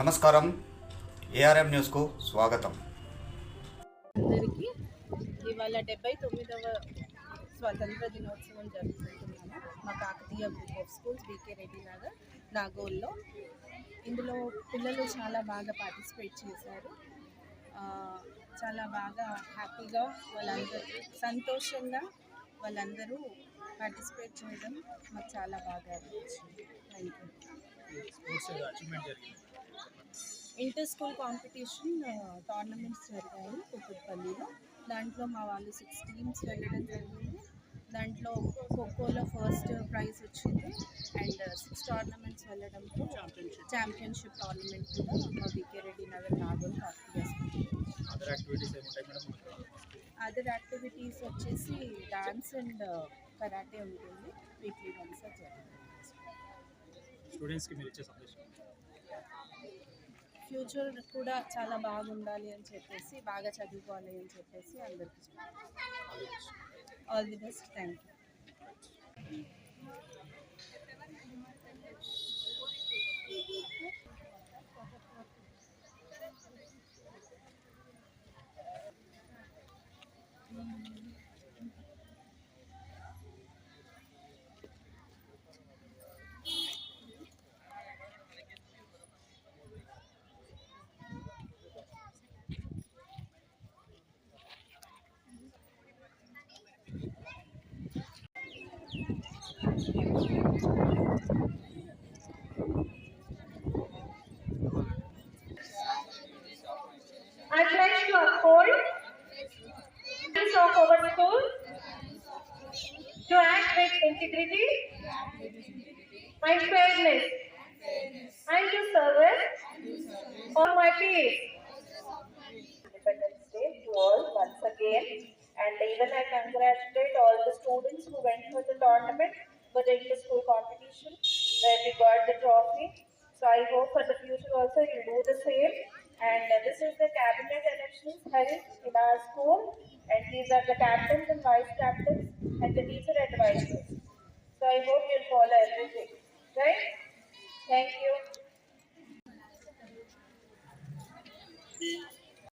నమస్కారం. ఏఆర్ఎం న్యూస్కు స్వాగతం. అందరికీ ఇవాళ డెబ్బై తొమ్మిదవ స్వాతంత్ర దినోత్సవం జరుపుకుంటున్నాము. మా Kakatiya group of schools BK Reddy Nagar నాగోల్లో. ఇందులో పిల్లలు చాలా బాగా పార్టిసిపేట్ చేశారు. చాలా బాగా హ్యాపీగా వాళ్ళందరూ సంతోషంగా వాళ్ళందరూ పార్టిసిపేట్ చేయడం మాకు చాలా బాగా అనిపించింది. థ్యాంక్ యూ స్పోర్ట్స్ అచీవ్మెంట్ జరిగింది. ఇంటర్ స్కూల్ కాంపిటీషన్ టోర్నమెంట్స్ జరిగాయి కుక్కట్పల్లిలో దాంట్లో మా వాళ్ళు సిక్స్ టీమ్స్ వెళ్ళడం జరిగింది. దాంట్లో ఖోఖోలో ఫస్ట్ ప్రైజ్ వచ్చింది. అండ్ సిక్స్ టోర్నమెంట్స్ వెళ్ళడంతో ఛాంపియన్షిప్ టోర్నమెంట్ కూడా మా BK Reddy Nagar Nagole other activities వచ్చేసి డాన్స్ అండ్ కరాటే ఉంటుంది. వీక్లీ వన్స్ స్టూడెంట్స్కి మీరు ఇచ్చే సందేశం? ఫ్యూచర్ కూడా చాలా బాగుండాలి అని చెప్పేసి బాగా చదువుకోవాలి అని చెప్పేసి అందరికీ all the best thank you I pledge to uphold peace of our school, to act with integrity and fairness, and to serve all my peace. Independence Day to all once again, and even I congratulate all the students who went for the tournament Matilda School competition where we got the trophy. So I hope for the future also you do the same. And uh, this is the cabinet election held in our school. And these are the captains and vice captains and the teacher advisors. So I hope you'll follow everything. Right? Thank you.